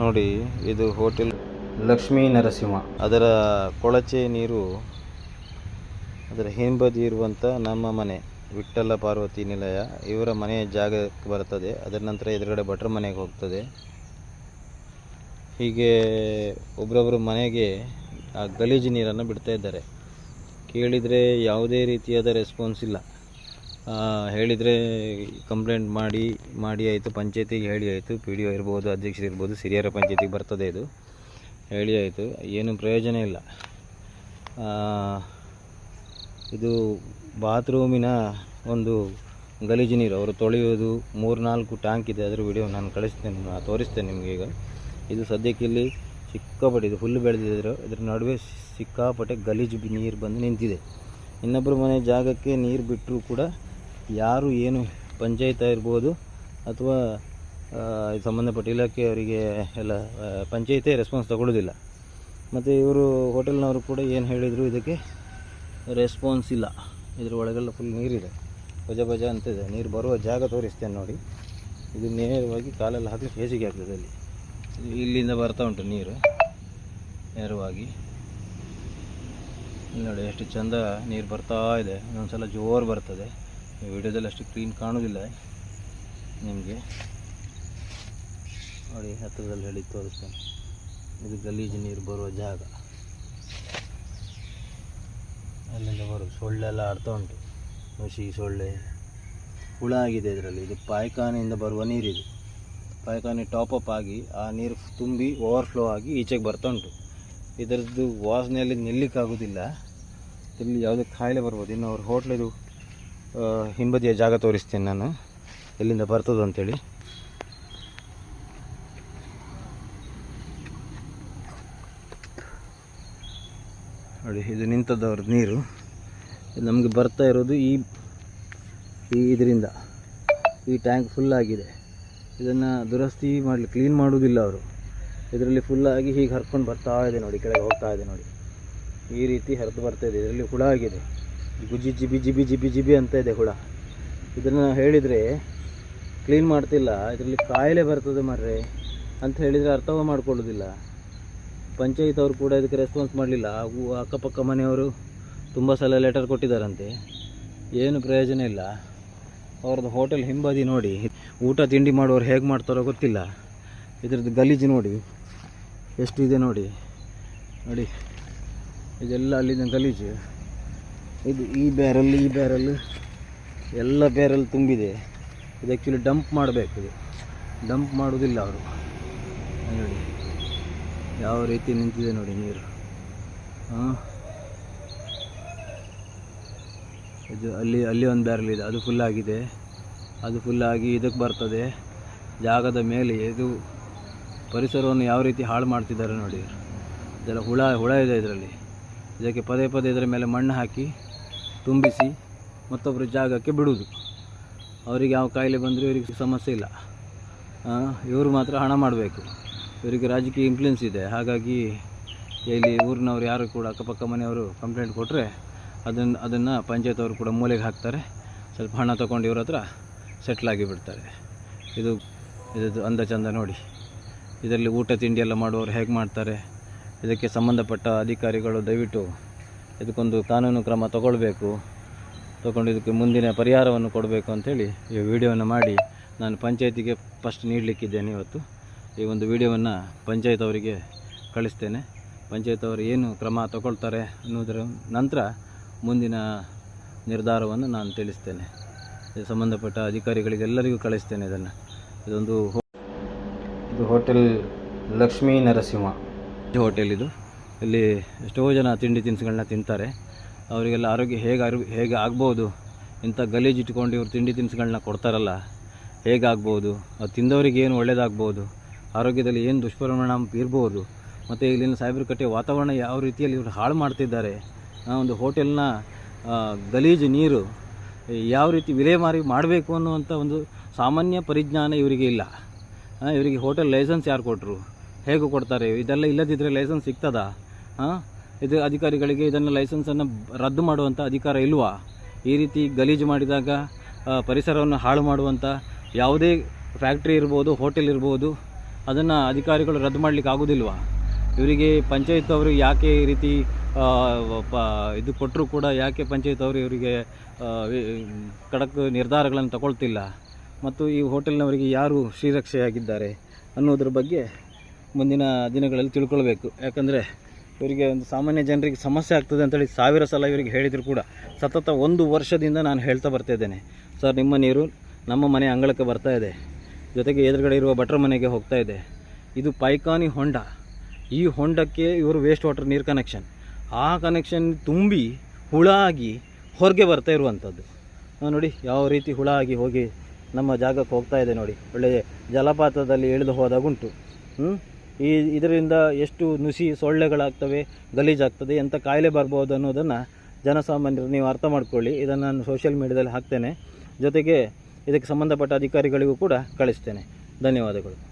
ನೋಡಿ ಇದು ಹೋಟೆಲ್ ಲಕ್ಷ್ಮೀ ನರಸಿಂಹ. ಅದರ ಕೊಳಚೆ ನೀರು ಅದರ ಹಿಂಬದಿ ಇರುವಂಥ ನಮ್ಮ ಮನೆ ವಿಠ್ಠಲ ಪಾರ್ವತಿ ನಿಲಯ. ಇವರ ಮನೆಯ ಜಾಗಕ್ಕೆ ಬರ್ತದೆ ಅದರ ನಂತರ ಎದುರುಗಡೆ ಭಟ್ರ ಮನೆಗೆ ಹೋಗ್ತದೆ. ಹೀಗೆ ಒಬ್ಬರೊಬ್ಬರು ಮನೆಗೆ ಆ ಗಲೀಜು ನೀರನ್ನು ಬಿಡ್ತಾ ಇದ್ದಾರೆ. ಕೇಳಿದರೆ ಯಾವುದೇ ರೀತಿಯಾದ ರೆಸ್ಪಾನ್ಸ್ ಇಲ್ಲ. ಹೇಳಿದರೆ ಕಂಪ್ಲೇಂಟ್ ಮಾಡಿ ಮಾಡಿ ಆಯಿತು, ಪಂಚಾಯತಿಗೆ ಹೇಳಿ ಆಯಿತು ಪಿ ಡಿ ಒ ಇರ್ಬೋದು, ಅಧ್ಯಕ್ಷರು ಇರ್ಬೋದು ಸಿರಿಯರ ಪಂಚಾಯತಿಗೆ ಬರ್ತದೆ ಇದು. ಹೇಳಿ ಆಯಿತು, ಏನು ಪ್ರಯೋಜನ ಇಲ್ಲ. ಇದು ಬಾತ್ರೂಮಿನ ಒಂದು ಗಲೀಜು ನೀರು, ಅವರು ತೊಳೆಯೋದು ಮೂರು ನಾಲ್ಕು ಟ್ಯಾಂಕ್ ಇದೆ, ಅದರ ವಿಡಿಯೋ ನಾನು ಕಳಿಸ್ತೇನೆ ತೋರಿಸ್ತೇನೆ ನಿಮಗೆ ಇದು ಸದ್ಯಕ್ಕೆ ಇಲ್ಲಿ ಸಿಕ್ಕಾಪಟ್ಟೆ, ಇದು ಹುಲ್ಲು ಬೆಳೆದಿದ್ರು ಇದ್ರ ನಡುವೆ ಸಿಕ್ಕಾಪಟ್ಟೆ ಗಲೀಜು ನೀರು ಬಂದು ನಿಂತಿದೆ. ಇನ್ನೊಬ್ಬರ ಮನೆ ಜಾಗಕ್ಕೆ ನೀರು ಬಿಟ್ಟರೂ ಕೂಡ ಯಾರು ಏನು ಪಂಚಾಯತ್ ಇರ್ಬೋದು ಅಥವಾ ಸಂಬಂಧಪಟ್ಟ ಇಲಾಖೆ ಅವರಿಗೆ ಎಲ್ಲ ಪಂಚಾಯತೇ ರೆಸ್ಪಾನ್ಸ್ ತಗೊಳ್ಳೋದಿಲ್ಲ ಮತ್ತು ಇವರು ಹೋಟೆಲ್ನವರು ಕೂಡ ಏನು ಹೇಳಿದರು, ಇದಕ್ಕೆ ರೆಸ್ಪಾನ್ಸ್ ಇಲ್ಲ. ಇದ್ರ ಒಳಗೆಲ್ಲ ಫುಲ್ ನೀರಿದೆ. ಬಜ ಬಜ ಅಂತಿದೆ ನೀರು ಬರುವ ಜಾಗ ತೋರಿಸ್ತೇನೆ ನೋಡಿ. ಇದು ನೇರವಾಗಿ ಕಾಲೆಲ್ಲ ಹಾಕಲಿಕ್ಕೆ ಬೇಸಿಗೆ ಆಗ್ತದೆ ಅಲ್ಲಿ. ಇಲ್ಲಿಂದ ಬರ್ತಾ ಉಂಟು ನೀರು. ನೇರವಾಗಿ. ನೋಡಿ, ಎಷ್ಟು ಚಂದ ನೀರು ಬರ್ತಾ ಇದೆ. ಒಂದೊಂದ್ಸಲ ಜೋರು ಬರ್ತದೆ. ವಿಡಿಯೋದಲ್ಲಿ ಅಷ್ಟು ಕ್ಲೀನ್ ಕಾಣೋದಿಲ್ಲ. ನಿಮಗೆ. ನೋಡಿ ಹತ್ತಿರದಲ್ಲಿ ಹೇಳಿ ತೋರಿಸ್ತೇನೆ. ಇದು ಗಲೀಜು ನೀರು ಬರುವ ಜಾಗ. ಅಲ್ಲಿಂದ ಬರೋದು ಸೊಳ್ಳೆಲ್ಲ ಆಡ್ತಾ ಉಂಟು. ನುಸಿ ಸೊಳ್ಳೆ. ಹುಳ ಆಗಿದೆ ಇದರಲ್ಲಿ. ಇದು ಪಾಯ್ಖಾನೆಯಿಂದ ಬರುವ ನೀರಿದು. ಟಾಪ್ ಅಪ್ ಆಗಿ ಆ ನೀರು ತುಂಬಿ ಓವರ್ಫ್ಲೋ ಆಗಿ ಈಚೆಗೆ ಬರ್ತಾ ಉಂಟು. ಇದರದ್ದು ವಾಸನೆಯಲ್ಲಿ ನಿಲ್ಲಿಕ್ಕಾಗೋದಿಲ್ಲ. ಇಲ್ಲಿ ಯಾವುದೇ ಕಾಯಿಲೆ ಬರ್ಬೋದು. ಇನ್ನು ಅವ್ರ ಹೋಟ್ಲಿದು ಹಿಂಬದಿಯ ಜಾಗ ತೋರಿಸ್ತೇನೆ ನಾನು. ಎಲ್ಲಿಂದ ಬರ್ತದೆ ಅಂತೇಳಿ. ನೋಡಿ, ಇದು ನಿಂತದವ್ರ ನೀರು. ನಮಗೆ ಬರ್ತಾ ಇರೋದು ಈ ಇದರಿಂದ. ಈ ಟ್ಯಾಂಕ್ ಫುಲ್ ಆಗಿದೆ. ಇದನ್ನು ದುರಸ್ತಿ ಮಾಡಲಿ ಕ್ಲೀನ್ ಮಾಡೋದಿಲ್ಲ ಅವರು. ಇದರಲ್ಲಿ ಫುಲ್ಲಾಗಿ ಹೀಗೆ ಹರ್ಕೊಂಡು ಬರ್ತಾ ಇದೆ ನೋಡಿ, ಕೆಳಗೆ ಹೋಗ್ತಾ ಇದೆ ನೋಡಿ. ಈ ರೀತಿ ಹರಿದು ಬರ್ತಾ ಇದೆ. ಇದರಲ್ಲಿ ಹುಳ ಆಗಿದೆ. ಗುಜ್ಜಿ ಜಿಬಿ ಜಿಬಿ ಜಿಬಿ ಜಿಬಿ ಅಂತ ಇದೆ ಹುಳ. ಇದನ್ನು ಹೇಳಿದರೆ ಕ್ಲೀನ್ ಮಾಡ್ತಿಲ್ಲ, ಇದರಲ್ಲಿ ಕಾಯಿಲೆ ಬರ್ತದೆ ಮರ್ರೆ ಅಂತ ಹೇಳಿದರೆ ಅರ್ಥವೂ ಮಾಡ್ಕೊಳ್ಳೋದಿಲ್ಲ. ಪಂಚಾಯತ್ ಅವರು ಕೂಡ ಇದಕ್ಕೆ ರೆಸ್ಪಾನ್ಸ್ ಮಾಡಲಿಲ್ಲ. ಅಕ್ಕಪಕ್ಕ ಮನೆಯವರು ತುಂಬ ಸಲ ಲೆಟರ್ ಕೊಟ್ಟಿದ್ದಾರಂತೆ. ಏನು ಪ್ರಯೋಜನ ಇಲ್ಲ. ಅವ್ರದ್ದು ಹೋಟೆಲ್ ಹಿಂಬದಿ ನೋಡಿ. ಊಟ ತಿಂಡಿ ಮಾಡೋರು ಹೇಗೆ ಮಾಡ್ತಾರೋ ಗೊತ್ತಿಲ್ಲ. ಇದರದ್ದು ಗಲೀಜು ನೋಡಿ. ಎಷ್ಟು ಇದೆ ನೋಡಿ. ನೋಡಿ. ಇದೆಲ್ಲ ಅಲ್ಲಿನ ಗಲೀಜು. ಇದು ಈ ಬ್ಯಾರಲ್ ಈ ಬ್ಯಾರಲ್ ಎಲ್ಲ ಬ್ಯಾರಲ್ ತುಂಬಿದೆ. ಇದು ಆ್ಯಕ್ಚುಲಿ ಡಂಪ್ ಮಾಡಬೇಕು ಇದು. ಡಂಪ್ ಮಾಡೋದಿಲ್ಲ ಅವರು. ನೋಡಿ. ಯಾವ ರೀತಿ ನಿಂತಿದೆ ನೋಡಿ ನೀರು. ಹಾಂ? ಇದು ಅಲ್ಲಿ ಅಲ್ಲಿ ಒಂದು ಬ್ಯಾರಲ್ ಇದೆ. ಅದು ಫುಲ್ ಆಗಿದೆ. ಅದು ಫುಲ್ ಆಗಿ ಇದಕ್ಕೆ ಬರ್ತದೆ. ಜಾಗದ ಮೇಲೆ ಇದು ಪರಿಸರವನ್ನು ಯಾವ ರೀತಿ ಹಾಳು ಮಾಡ್ತಿದ್ದಾರೆ ನೋಡಿ. ಇದೆಲ್ಲ ಹುಳ ಹುಳ ಇದೆ ಇದರಲ್ಲಿ. ಇದಕ್ಕೆ ಪದೇ ಪದೇ ಇದರ ಮೇಲೆ ಮಣ್ಣು ಹಾಕಿ ತುಂಬಿಸಿ ಮತ್ತೊಬ್ಬರ ಜಾಗಕ್ಕೆ ಬಿಡುವುದು. ಅವರಿಗೆ ಯಾವ ಕಾಯಿಲೆ ಬಂದರೂ ಇವರಿಗೆ ಸಮಸ್ಯೆ ಇಲ್ಲ. ಇವರು ಮಾತ್ರ ಹಣ ಮಾಡಬೇಕು. ಇವರಿಗೆ ರಾಜಕೀಯ ಇನ್ಫ್ಲುಯೆನ್ಸ್ ಇದೆ. ಹಾಗಾಗಿ ಇಲ್ಲಿ ಊರಿನವ್ರು ಯಾರು ಕೂಡ ಅಕ್ಕಪಕ್ಕ ಮನೆಯವರು ಕಂಪ್ಲೇಂಟ್ ಕೊಟ್ಟರೆ ಅದನ್ನು ಅದನ್ನು ಪಂಚಾಯತ್ ಅವರು ಕೂಡ ಮೂಲೆಗೆ ಹಾಕ್ತಾರೆ. ಸ್ವಲ್ಪ ಹಣ ತೊಗೊಂಡು ಇವ್ರ ಹತ್ರ ಸೆಟ್ಲಾಗಿ ಬಿಡ್ತಾರೆ. ಇದು ಇದು ಅಂದ ಚಂದ ನೋಡಿ. ಇದರಲ್ಲಿ ಊಟ, ತಿಂಡಿ ಎಲ್ಲ ಮಾಡುವವರು ಹೇಗೆ ಮಾಡ್ತಾರೆ? ಇದಕ್ಕೆ ಸಂಬಂಧಪಟ್ಟ ಅಧಿಕಾರಿಗಳು ದಯವಿಟ್ಟು ಇದಕ್ಕೊಂದು ಕಾನೂನು ಕ್ರಮ ತಗೊಳ್ಬೇಕು. ತಗೊಂಡು ಇದಕ್ಕೆ ಮುಂದಿನ ಪರಿಹಾರವನ್ನು ಕೊಡಬೇಕು ಅಂಥೇಳಿ ಈ ವಿಡಿಯೋವನ್ನು ಮಾಡಿ ನಾನು ಪಂಚಾಯತಿಗೆ ಫಸ್ಟ್ ನೀಡಲಿಕ್ಕಿದ್ದೇನೆ ಇವತ್ತು. ಈ ಒಂದು ವಿಡಿಯೋವನ್ನು ಪಂಚಾಯತ್ ಅವರಿಗೆ ಕಳಿಸ್ತೇನೆ. ಪಂಚಾಯತ್ ಅವರು ಏನು ಕ್ರಮ ತಗೊಳ್ತಾರೆ ಅನ್ನೋದರ ನಂತರ ಮುಂದಿನ ನಿರ್ಧಾರವನ್ನು ನಾನು ತಿಳಿಸ್ತೇನೆ. ಇದು ಸಂಬಂಧಪಟ್ಟ ಅಧಿಕಾರಿಗಳಿಗೆಲ್ಲರಿಗೂ ಕಳಿಸ್ತೇನೆ ಇದನ್ನು. ಇದೊಂದು ಇದು ಹೋಟೆಲ್ ಲಕ್ಷ್ಮೀ ನರಸಿಂಹ. ಹೋಟೆಲ್ ಇದು? ಇಲ್ಲಿ ಎಷ್ಟೋ ಜನ ತಿಂಡಿ ತಿನಿಸುಗಳನ್ನ ತಿಂತಾರೆ. ಅವರಿಗೆಲ್ಲ ಆರೋಗ್ಯ ಹೇಗೆ ಆರೋ, ಹೇಗೆ ಆಗ್ಬೋದು? ಇಂಥ ಗಲೀಜು ಇಟ್ಕೊಂಡು ಇವರು ತಿಂಡಿ ತಿನಿಸುಗಳನ್ನ ಕೊಡ್ತಾರಲ್ಲ ಹೇಗಾಗ್ಬೋದು ಅದು ತಿಂದವರಿಗೆ ಏನು ಒಳ್ಳೆಯದಾಗ್ಬೋದು ಆರೋಗ್ಯದಲ್ಲಿ ಏನು ದುಷ್ಪರಿಣಾಮ ಬೀರ್ಬೋದು ಮತ್ತು ಇಲ್ಲಿನ ಸಾಹೇಬ್ರ ಕಟ್ಟೆ ವಾತಾವರಣ ಯಾವ ರೀತಿಯಲ್ಲಿ ಇವರು ಹಾಳು ಮಾಡ್ತಿದ್ದಾರೆ? ಒಂದು ಹೋಟೆಲ್ನ ಗಲೀಜು ನೀರು ಯಾವ ರೀತಿ ವಿಲೇಮಾರಿ ಮಾಡಬೇಕು ಅನ್ನುವಂಥ ಒಂದು ಸಾಮಾನ್ಯ ಪರಿಜ್ಞಾನ ಇವರಿಗೆ ಇಲ್ಲ. ಇವರಿಗೆ ಹೋಟೆಲ್ ಲೈಸೆನ್ಸ್ ಯಾರು ಕೊಟ್ಟರು ಹೇಗೆ ಕೊಡ್ತಾರೆ? ಇದೆಲ್ಲ ಇಲ್ಲದಿದ್ದರೆ ಲೈಸೆನ್ಸ್ ಸಿಗ್ತದಾ? ಹಾಂ? ಇದು ಅಧಿಕಾರಿಗಳಿಗೆ ಇದನ್ನು ಲೈಸೆನ್ಸನ್ನು ರದ್ದು ಮಾಡುವಂಥ ಅಧಿಕಾರ ಇಲ್ವಾ? ಈ ರೀತಿ ಗಲೀಜು ಮಾಡಿದಾಗ ಪರಿಸರವನ್ನು ಹಾಳು ಮಾಡುವಂಥ ಯಾವುದೇ ಫ್ಯಾಕ್ಟ್ರಿ ಇರ್ಬೋದು ಹೋಟೆಲ್ ಇರ್ಬೋದು, ಅದನ್ನು ಅಧಿಕಾರಿಗಳು ರದ್ದು ಮಾಡಲಿಕ್ಕೆ ಆಗೋದಿಲ್ವಾ? ಇವರಿಗೆ ಪಂಚಾಯತ್ ಅವರು ಯಾಕೆ ಈ ರೀತಿ ಪ, ಇದು ಕೊಟ್ಟರು ಕೂಡ ಯಾಕೆ ಪಂಚಾಯತ್ ಅವರು ಇವರಿಗೆ ಖಡಕ್ ನಿರ್ಧಾರಗಳನ್ನು ತಗೊಳ್ತಿಲ್ಲ? ಮತ್ತು ಈ ಹೋಟೆಲ್ನವರಿಗೆ ಯಾರು ಶ್ರೀರಕ್ಷೆಯಾಗಿದ್ದಾರೆ ಅನ್ನೋದ್ರ ಬಗ್ಗೆ ಮುಂದಿನ ದಿನಗಳಲ್ಲಿ ತಿಳ್ಕೊಳ್ಬೇಕು. ಯಾಕಂದರೆ ಇವರಿಗೆ ಒಂದು ಸಾಮಾನ್ಯ ಜನರಿಗೆ ಸಮಸ್ಯೆ ಆಗ್ತದೆ ಅಂತೇಳಿ ಸಾವಿರ ಸಲ ಇವರಿಗೆ ಹೇಳಿದರೂ ಕೂಡ ಸತತ ಒಂದು ವರ್ಷದಿಂದ ನಾನು ಹೇಳ್ತಾ ಬರ್ತಾ ಇದ್ದೇನೆ. ಸರ್, ನಿಮ್ಮ ನೀರು ನಮ್ಮ ಮನೆ ಅಂಗಳಕ್ಕೆ ಬರ್ತಾ ಇದೆ. ಜೊತೆಗೆ ಎದುರುಗಡೆ ಇರುವ ಭಟ್ರ ಮನೆಗೆ ಹೋಗ್ತಾ ಇದೆ. ಇದು ಪೈಕಾನಿ ಹೊಂಡ. ಈ ಹೊಂಡಕ್ಕೆ ಇವರು ವೇಸ್ಟ್ ವಾಟರ್ ನೀರು ಕನೆಕ್ಷನ್ ಆ ಕನೆಕ್ಷನ್ ತುಂಬಿ ಹುಳ ಆಗಿ ಹೊರಗೆ ಬರ್ತಾ ಇರುವಂಥದ್ದು. ನೋಡಿ, ಯಾವ ರೀತಿ ಹುಳ ಆಗಿ ಹೋಗಿ ನಮ್ಮ ಜಾಗಕ್ಕೆ ಹೋಗ್ತಾ ಇದೆ ನೋಡಿ. ಒಳ್ಳೆಯ ಜಲಪಾತದಲ್ಲಿ ಇಳಿದು ಹೋದಾಗುಂಟು. ಹ್ಮ್? ಈ ಇದರಿಂದ ಎಷ್ಟು ನುಸಿ ಸೊಳ್ಳೆಗಳಾಗ್ತವೆ, ಗಲೀಜಾಗ್ತದೆ ಎಂಥ ಕಾಯಿಲೆ ಬರ್ಬೋದು ಅನ್ನೋದನ್ನು ಜನಸಾಮಾನ್ಯರು ನೀವು ಅರ್ಥ ಮಾಡ್ಕೊಳ್ಳಿ. ಇದನ್ನು ನಾನು ಸೋಷಿಯಲ್ ಮೀಡಿಯಾದಲ್ಲಿ ಹಾಕ್ತೇನೆ. ಜೊತೆಗೆ ಇದಕ್ಕೆ ಸಂಬಂಧಪಟ್ಟ ಅಧಿಕಾರಿಗಳಿಗೂ ಕೂಡ ಕಳಿಸ್ತೇನೆ. ಧನ್ಯವಾದಗಳು.